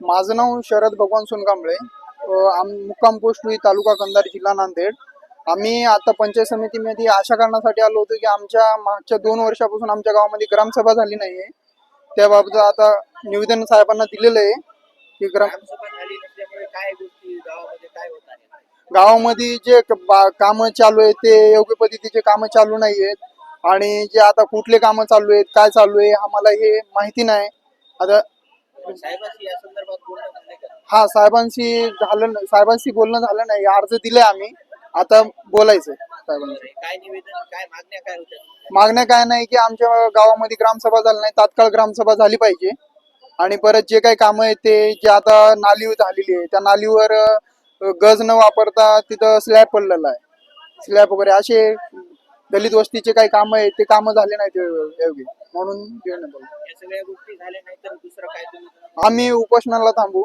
माझं नाव शरद भगवान सोनकांबळे. मुक्काम पोस्ट ही तालुका कंधार जिल्हा नांदेड. आम्ही आता पंचायत समितीमध्ये आशा करण्यासाठी आलो होतो की आमच्या मागच्या दोन वर्षापासून आमच्या गावामध्ये ग्रामसभा झाली नाहीये. त्याबाबत आता निवेदन साहेबांना दिलेलं आहे की गावामध्ये जे कामं चालू आहेत ते योग्य पद्धतीचे कामं चालू नाही आहेत आणि जे आता कुठले कामं चालू आहेत काय चालू आहे आम्हाला हे माहिती नाही. आता साहेबांशी या संदर्भात बोलणं झालंय का? हा साहेबांशी झालं साहेबांशी बोलणं झालं नाही. अर्ज दिले आम्ही. आता बोलायचं साहेबांशी. काय निवेदन काय मागण्या काय होत्या? मागण्या काय नाही की आमच्या गावामध्ये ग्रामसभा झाली नाही. तात्काळ ग्रामसभा झाली पाहिजे. आणि परत जे काही कामं आहेत ते जे आता नाली झालेली आहे त्या नालीवर अ, गज न वापरता तिथं स्लॅब पडलेला आहे. स्लॅब वगैरे असे दलित वस्तीचे काही कामं आहेत ते कामं झाले नाहीत योग्य म्हणून. या सगळ्या गोष्टी झाल्या नाही तर दुसरं काय तुम्ही आम्ही उपोषणाला थांबू